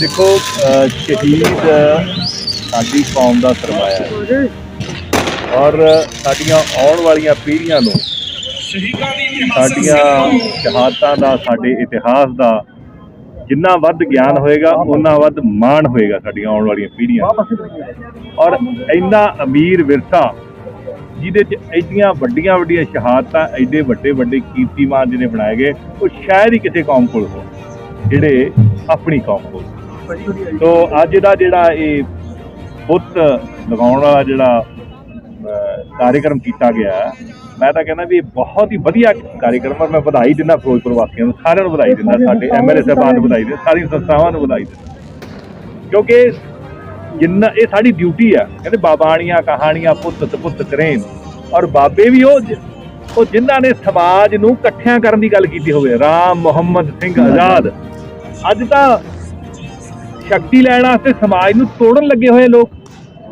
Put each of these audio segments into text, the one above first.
ਦੇਖੋ ਸ਼ਹੀਦ ਸਾਡੀ ਕੌਮ ਦਾ ਸਰਮਾਇਆ ਹੈ। ਔਰ ਸਾਡੀਆਂ ਆਉਣ ਵਾਲੀਆਂ ਪੀੜ੍ਹੀਆਂ ਨੂੰ ਸਾਡੀਆਂ ਸ਼ਹਾਦਤਾਂ ਦਾ, ਸਾਡੇ ਇਤਿਹਾਸ ਦਾ ਜਿੰਨਾ ਵੱਧ ਗਿਆਨ ਹੋਏਗਾ ਉਹਨਾਂ ਵੱਧ ਮਾਣ ਹੋਏਗਾ ਸਾਡੀਆਂ ਆਉਣ ਵਾਲੀਆਂ ਪੀੜ੍ਹੀਆਂ ਔਰ ਇੰਨਾ ਅਮੀਰ ਵਿਰਸਾ, ਜਿਹਦੇ ਚ ਐਡੀਆਂ ਵੱਡੀਆਂ ਵੱਡੀਆਂ ਸ਼ਹਾਦਤਾਂ, ਐਡੇ ਵੱਡੇ ਵੱਡੇ ਕੀਰਤੀਮਾਨ ਜਿਹਨੇ ਬਣਾਏ ਗਏ, ਉਹ ਸ਼ਾਇਦ ਹੀ ਕਿਸੇ ਕੌਮ ਕੋਲ ਹੋ ਜਿਹੜੇ ਆਪਣੀ ਕੌਮ ਕੋਲ। ਸੋ ਅੱਜ ਦਾ ਜਿਹੜਾ ਇਹ ਬੁੱਤ ਲਗਾਉਣ ਵਾਲਾ ਜਿਹੜਾ ਕਾਰਜਕ੍ਰਮ ਕੀਤਾ ਗਿਆ ਮੈਂ ਤਾਂ ਕਹਿੰਦਾ ਵੀ ਇਹ ਬਹੁਤ ਹੀ ਵਧੀਆ ਕਾਰਜਕ੍ਰਮ ਹੈ। ਮੈਂ ਵਧਾਈ ਦਿੰਦਾ ਫਿਰੋਜ਼ਪੁਰ ਵਾਸੀਆਂ ਨੂੰ ਸਾਰਿਆਂ ਨੂੰ ਵਧਾਈ ਦਿੰਦਾ ਸਾਡੇ ਐਮਐਲਏ ਸਾਹਿਬਾਨ ਨੂੰ ਵਧਾਈ ਦਿੰਦਾ ਸਾਰੀਆਂ ਸੰਸਥਾਵਾਂ ਨੂੰ ਵਧਾਈ ਦਿੰਦਾ। ਕਿਉਂਕਿ ਜਿੰਨਾ ਇਹ ਸਾਡੀ ਡਿਊਟੀ ਆ ਕਹਿੰਦੇ ਬਾਬਾਣੀਆਂ ਕਹਾਣੀਆਂ ਪੁੱਤ ਪੁੱਤ ਕਰੇਨ ਔਰ ਬਾਬੇ ਵੀ ਉਹ ਉਹ ਜਿਨ੍ਹਾਂ ਨੇ ਸਮਾਜ ਨੂੰ ਇਕੱਠਿਆਂ ਕਰਨ ਦੀ ਗੱਲ ਕੀਤੀ ਹੋਵੇ ਰਾਮ ਮੁਹੰਮਦ ਸਿੰਘ ਆਜ਼ਾਦ। ਅੱਜ ਤਾਂ ਸ਼ਕਤੀ ਲੈਣ ਵਾਸਤੇ ਸਮਾਜ ਨੂੰ ਤੋੜਨ ਲੱਗੇ ਹੋਏ ਲੋਕ,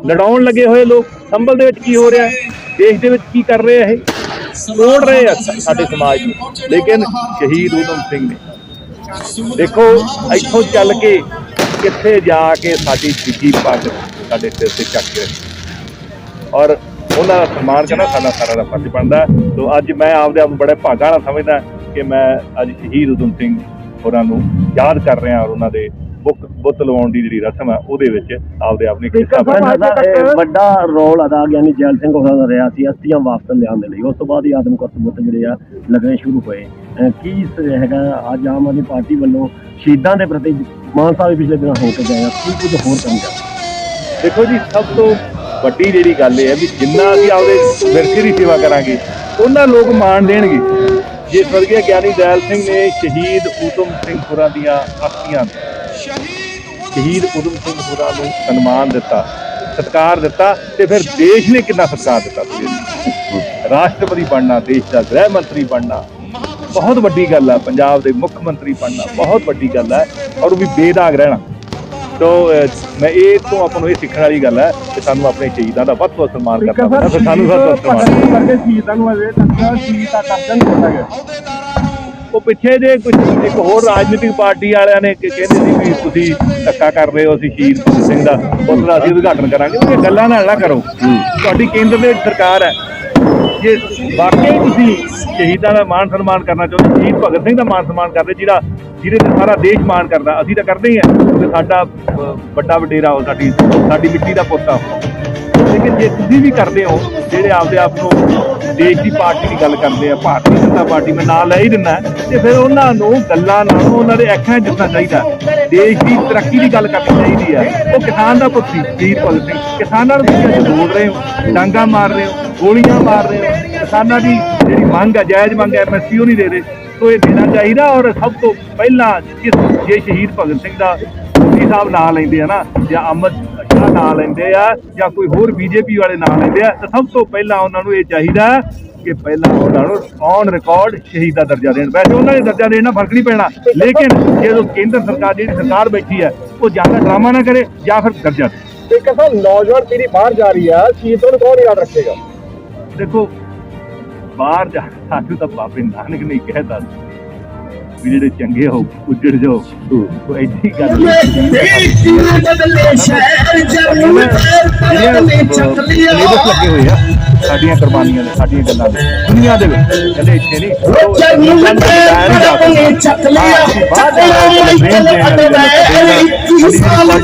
ਲੜਾਉਣ ਲੱਗੇ ਹੋਏ ਲੋਕ, ਸੰਭਲ ਦੇ ਵਿੱਚ ਕੀ ਹੋ ਰਿਹਾ ਹੈ? ਦੇਸ਼ ਦੇ ਵਿੱਚ ਕੀ ਕਰ ਰਹੇ ਆ ਇਹ? ਤੋੜ ਰਹੇ ਆ ਸਾਡੇ ਸਮਾਜ ਨੂੰ। ਲੇਕਿਨ ਸ਼ਹੀਦ ਊਧਮ ਸਿੰਘ ਨੇ। ਦੇਖੋ, ਇੱਥੋਂ ਚੱਲ ਕੇ ਕਿੱਥੇ ਜਾ ਕੇ ਸਾਡੀ ਜਿੱਤੀ ਪੱਗ ਸਾਡੇ ਸਿਰ ਤੇ ਚੱਕ ਕੇ ਔਰ ਉਹਨਾਂ ਦਾ ਸਨਮਾਨ ਕਰਨਾ ਸਾਡਾ ਸਾਰਾ ਦਾ ਫਰਜ਼ ਬਣਦਾ ਸੋ ਅੱਜ ਮੈਂ ਆਪਦੇ ਆਪ ਨੂੰ ਬੜੇ ਭਾਗਾਂ ਨਾਲ ਸਮਝਦਾ ਕਿ ਮੈਂ ਅੱਜ ਸ਼ਹੀਦ ਊਧਮ ਸਿੰਘ ਹੋਰਾਂ ਨੂੰ ਯਾਦ ਕਰ ਰਿਹਾ ਔਰ ਉਹਨਾਂ ਦੇ ਬੁੱਕ ਬੁੱਤ ਲਵਾਉਣ ਦੀ ਜਿਹੜੀ ਰਸਮ ਹੈ ਉਹਦੇ ਵਿੱਚ ਆਪਦੇ ਆਪ ਨੂੰ ਇੱਕ ਹਿੱਸਾ ਬਣਾ ਦਾ ਇਹ ਵੱਡਾ ਰੋਲ ਅਦਾ ਗਿਆਨੀ ਜੈਲ ਸਿੰਘ ਹੋਰਾਂ ਦਾ ਰਿਹਾ ਸੀ ਅਸਤੀਆਂ ਵਾਪਸ ਲਿਆਉਣ ਦੇ ਲਈ। ਉਸ ਤੋਂ ਬਾਅਦ ਹੀ ਆਦਮਕਰ ਸਬੂਤ ਜਿਹੜੇ ਆ ਲੱਗਣੇ ਸ਼ੁਰੂ ਹੋਏ। ਅਹ ਕੀ ਸ- ਹੈਗਾ? ਅੱਜ ਆਮ ਆਦਮੀ ਪਾਰਟੀ ਵੱਲੋਂ ਸ਼ਹੀਦਾਂ ਦੇ ਪ੍ਰਤੀ ਮਾਨ ਸਾਹਿਬ ਵੀ ਪਿਛਲੇ ਦਿਨਾਂ ਹੋ ਕੇ ਗਏ ਆ ਕੀ ਕੁਝ ਹੋਰ ਕਰਨ ਜਾ ਦੇਖੋ ਜੀ ਸਭ ਤੋਂ ਵੱਡੀ ਜਿਹੜੀ ਗੱਲ ਇਹ ਹੈ ਵੀ ਜਿੰਨਾ ਅਸੀਂ ਆਪਦੇ ਵਿਰਸੇ ਦੀ ਸੇਵਾ ਕਰਾਂਗੇ ਉਹਨਾਂ ਲੋਕ ਮਾਣ ਦੇਣਗੇ। ਜੇ ਸਵਰਗੀ ਗਿਆਨੀ ਦਇਆਲ ਸਿੰਘ ਨੇ ਸ਼ਹੀਦ ਊਧਮ ਸਿੰਘ ਹੋਰਾਂ ਦੀਆਂ ਅਸਤੀਆਂ ਸ਼ਹੀਦ ਊਧਮ ਸਿੰਘ ਹੋਰਾਂ ਨੂੰ ਸਨਮਾਨ ਦਿੱਤਾ ਸਤਿਕਾਰ ਦਿੱਤਾ ਤੇ ਫਿਰ ਦੇਸ਼ ਨੇ ਕਿੰਨਾ ਸਤਿਕਾਰ ਦਿੱਤਾ ਸੀ ਇਹਨੂੰ। ਰਾਸ਼ਟਰਪਤੀ ਬਣਨਾ ਦੇਸ਼ ਦਾ ਗ੍ਰਹਿ ਮੰਤਰੀ ਬਣਨਾ ਬਹੁਤ ਵੱਡੀ ਗੱਲ ਹੈ ਪੰਜਾਬ ਦੇ ਮੁੱਖ ਮੰਤਰੀ ਬਣਨਾ ਬਹੁਤ ਵੱਡੀ ਗੱਲ ਹੈ ਔਰ ਉਹ ਵੀ ਬੇਦਾਗ ਰਹਿਣਾ ਤੋ ਮੈਂ ਇਹ ਤੋਂ ਆਪਾਂ ਨੂੰ ਇਹ ਸਿੱਖਣ ਵਾਲੀ ਗੱਲ ਹੈ ਕਿ ਸਾਨੂੰ ਆਪਣੇ ਸ਼ਹੀਦਾਂ ਦਾ ਵੱਧ ਤੋਂ ਵੱਧ ਸਨਮਾਨ ਕਰਨਾ ਪੈਂਦਾ ਫਿਰ ਸਾਨੂੰ ਵੱਧ ਤੋਂ ਸਨਮਾਨ। ਕਰਕੇ ਸ਼ਹੀਦਾਂ ਨੂੰ ਅਜੇ ਤੱਕ ਸ਼ਹੀਦਾਂ ਕਰਦਨ ਕੀਤਾ ਗਿਆ ਉਹ ਪਿੱਛੇ ਜੇ ਕੁਝ ਇੱਕ ਹੋਰ ਰਾਜਨੀਤਿਕ ਪਾਰਟੀ ਵਾਲਿਆਂ ਨੇ ਕਿ ਕਹਿੰਦੇ ਸੀ ਵੀ ਤੁਸੀਂ ਧੱਕਾ ਕਰ ਰਹੇ ਹੋ ਅਸੀਂ ਸ਼ਹੀਦ ਭਗਤ ਸਿੰਘ ਦਾ, ਉਸ ਦਾ ਅਸੀਂ ਉਦਘਾਟਨ ਕਰਾਂਗੇ। ਉਹ ਗੱਲਾਂ ਨਾਲ ਨਾ ਕਰੋ। ਤੁਹਾਡੀ ਕੇਂਦਰ ਦੇ ਸਰਕਾਰ ਹੈ। ਜੇ ਵਾਕਈ ਤੁਸੀਂ ਸ਼ਹੀਦਾਂ ਦਾ ਮਾਣ ਸਨਮਾਨ ਕਰਨਾ ਚਾਹੁੰਦੇ, ਸ਼ਹੀਦ ਭਗਤ ਸਿੰਘ ਦਾ ਮਾਣ ਸਨਮਾਨ ਕਰਦੇ, ਜਿਹੜਾ ਜਿਹਦੇ ਤੇ ਸਾਰਾ ਦੇਸ਼ ਮਾਣ ਕਰਦਾ, ਅਸੀਂ ਤਾਂ ਕਰਦੇ ਹੀ ਹਾਂ। ਤੇ ਸਾਡਾ ਵੱਡਾ ਵਡੇਰਾ ਉਹ ਸਾਡੀ ਸਾਡੀ ਮਿੱਟੀ ਦਾ ਪੁੱਤ ਆ ਲੇਕਿਨ ਜੇ ਤੁਸੀਂ ਵੀ ਕਰਦੇ ਹੋ, ਜਿਹੜੇ ਆਪਦੇ ਆਪ ਨੂੰ ਦੇਸ਼ ਦੀ ਪਾਰਟੀ ਦੀ ਗੱਲ ਕਰਦੇ ਆ, ਭਾਰਤੀ ਜਨਤਾ ਪਾਰਟੀ, ਮੈਂ ਨਾਂ ਲੈ ਹੀ ਦਿੰਦਾ, ਤੇ ਫਿਰ ਉਹਨਾਂ ਨੂੰ, ਗੱਲਾਂ ਨਾਲ ਉਹਨਾਂ ਦੇ ਐਕਸ਼ਨਾਂ 'ਚ ਜਿੱਤਣਾ ਚਾਹੀਦਾ। ਦੇਸ਼ ਦੀ ਤਰੱਕੀ ਦੀ ਗੱਲ ਕਰਨੀ ਚਾਹੀਦੀ ਆ। ਉਹ ਕਿਸਾਨ ਦਾ ਪੁੱਤ ਸੀ ਸ਼ਹੀਦ ਭਗਤ ਸਿੰਘ। ਕਿਸਾਨਾਂ ਨੂੰ ਤੁਸੀਂ ਅੱਜ ਰੋੜ ਰਹੇ ਹੋ, ਡਾਂਗਾ ਮਾਰ ਰਹੇ ਹੋ, ਗੋਲੀਆਂ ਮਾਰ ਰਹੇ ਹੋ। ਕਿਸਾਨਾਂ ਦੀ ਜਿਹੜੀ ਮੰਗ ਹੈ ਜਾਇਜ਼ ਮੰਗ ਹੈ ਐਮਐਸਪੀ ਉਹ ਨਹੀਂ ਦੇ ਰਹੇ। ਸੋ ਇਹ ਦੇਣਾ ਚਾਹੀਦਾ ਔਰ ਸਭ ਤੋਂ ਪਹਿਲਾਂ ਜਿਸ ਜੇ ਸ਼ਹੀਦ ਭਗਤ ਸਿੰਘ ਦਾ ਮੋਦੀ ਸਾਹਿਬ ਨਾਂ ਲੈਂਦੇ ਆ ਨਾ, ਜਾਂ ਅਮਰ ਸ਼ਾਹ ਨਾਂ ਲੈਂਦੇ ਆ, ਜਾਂ ਕੋਈ ਹੋਰ ਬੀਜੇਪੀ ਵਾਲੇ ਨਾਂ ਲੈਂਦੇ ਆ, ਤਾਂ ਸਭ ਤੋਂ ਪਹਿਲਾਂ ਉਹਨਾਂ ਨੂੰ ਇਹ ਚਾਹੀਦਾ ਕਿ ਪਹਿਲਾਂ ਉਹਨਾਂ ਨੂੰ ਔਨ ਰਿਕਾਰਡ ਸ਼ਹੀਦ ਦਾ ਦਰਜਾ ਦੇਣ। ਵੈਸੇ ਉਹਨਾਂ ਦੇ ਦਰਜਾ ਦੇਣ ਫ਼ਰਕ ਨਹੀਂ ਪੈਣਾ। ਲੇਕਿਨ ਜਦੋਂ ਕੇਂਦਰ ਸਰਕਾਰ ਜਿਹੜੀ ਸਰਕਾਰ ਬੈਠੀ ਹੈ ਉਹ ਜਾਂ ਤਾਂ ਡਰਾਮਾ ਨਾ ਕਰੇ ਜਾਂ ਫਿਰ ਦਰਜਾ ਦੇ। ਇੱਕ ਅਸਾਂ ਨੌਜਵਾਨ ਪੀੜ੍ਹੀ ਬਾਹਰ ਜਾ ਰਹੀ ਆ ਸ਼ਹੀਦਾਂ ਨੂੰ ਕੌਣ ਯਾਦ ਰੱਖੇਗਾ? ਦੇਖੋ ਬਾਹਰ ਜਾ ਸਾਨੂੰ ਤਾਂ ਬਾਬੇ ਨਾਨਕ ਨੇ ਕਹਿਤਾ ਵੀ ਜਿਹੜੇ ਚੰਗੇ ਹੋ ਉੱਜੜ ਜਾਓ। ਕੋਈ ਐਡੀ ਗੱਲ ਸਿਲੇਬਸ ਲੱਗੇ ਹੋਏ ਆ ਸਾਡੀਆਂ ਕੁਰਬਾਨੀਆਂ ਦੇ ਸਾਡੀਆਂ ਗੱਲਾਂ ਦੇ ਦੁਨੀਆ ਦੇ ਵਿੱਚ ਕਹਿੰਦੇ ਇੱਥੇ ਨਹੀਂ ਨੂੰ ਕੇ ਆਪਣੇ brain drain ਵਾਲੀ